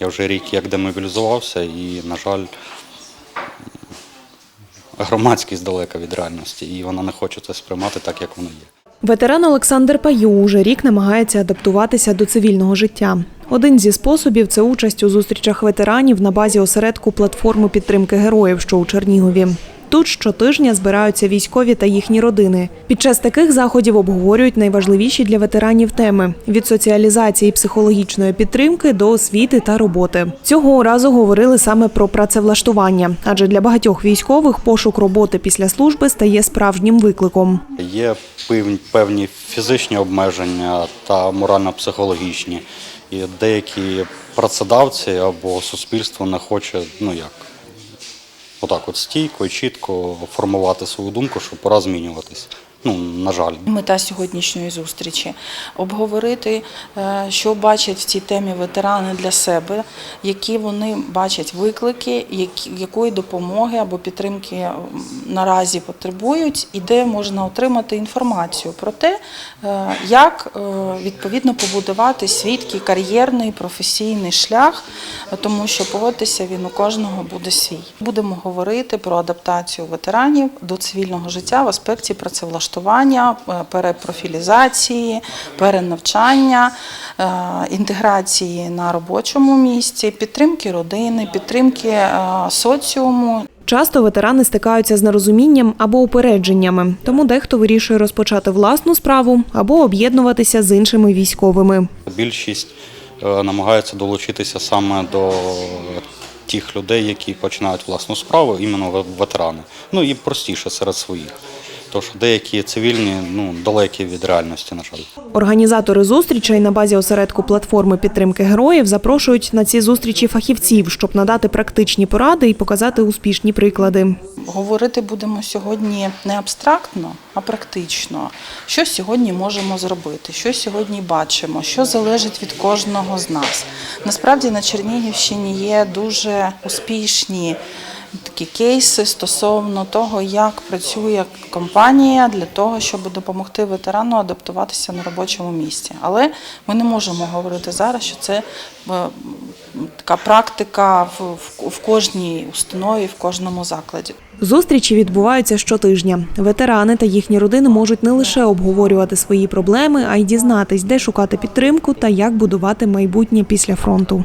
Я вже рік як демобілізувався і, на жаль, громадськість далека від реальності, і вона не хоче це сприймати так, як воно є. Ветеран Олександр Паю уже рік намагається адаптуватися до цивільного життя. Один зі способів це участь у зустрічах ветеранів на базі осередку платформи підтримки героїв, що у Чернігові. Тут щотижня збираються військові та їхні родини. Під час таких заходів обговорюють найважливіші для ветеранів теми від соціалізації психологічної підтримки до освіти та роботи. Цього разу говорили саме про працевлаштування, адже для багатьох військових пошук роботи після служби стає справжнім викликом. Є певні, фізичні обмеження та морально-психологічні. І деякі працедавці або суспільство не хоче, ну як, отак от стійко чітко формувати свою думку, що пора змінюватись. Ну, на жаль. Мета сьогоднішньої зустрічі обговорити, е, що бачать в цій темі ветерани для себе, які вони бачать виклики, якої допомоги або підтримки наразі потребують, і де можна отримати інформацію про те, е, як е, відповідно побудувати свій кар'єрний професійний шлях, тому що погодьтеся, він у кожного буде свій. Будемо говорити про адаптацію ветеранів до цивільного життя в аспекті працевлаштування, е, перепрофілізації, перенавчання, е, інтеграції на робочому місці, підтримки родини, підтримки е, соціуму. Часто ветерани стикаються з нерозумінням або упередженнями, тому дехто вирішує розпочати власну справу або об'єднуватися з іншими військовими. Більшість намагається долучитися саме до тих людей, які починають власну справу, іменно ветерани. Ну і простіше серед своїх. Тому що деякі цивільні ну, далекі від реальності, на жаль. Організатори зустрічей на базі осередку платформи підтримки героїв запрошують на ці зустрічі фахівців, щоб надати практичні поради і показати успішні приклади. Говорити будемо сьогодні не абстрактно, а практично. Що сьогодні можемо зробити, що сьогодні бачимо, що залежить від кожного з нас. Насправді на Чернігівщині є дуже успішні такі кейси стосовно того, як працює компанія для того, щоб допомогти ветерану адаптуватися на робочому місці. Але ми не можемо говорити зараз, що це е, така практика в, кожній установі, в кожному закладі. Зустрічі відбуваються щотижня. Ветерани та їхні родини можуть не лише обговорювати свої проблеми, а й дізнатись, де шукати підтримку та як будувати майбутнє після фронту.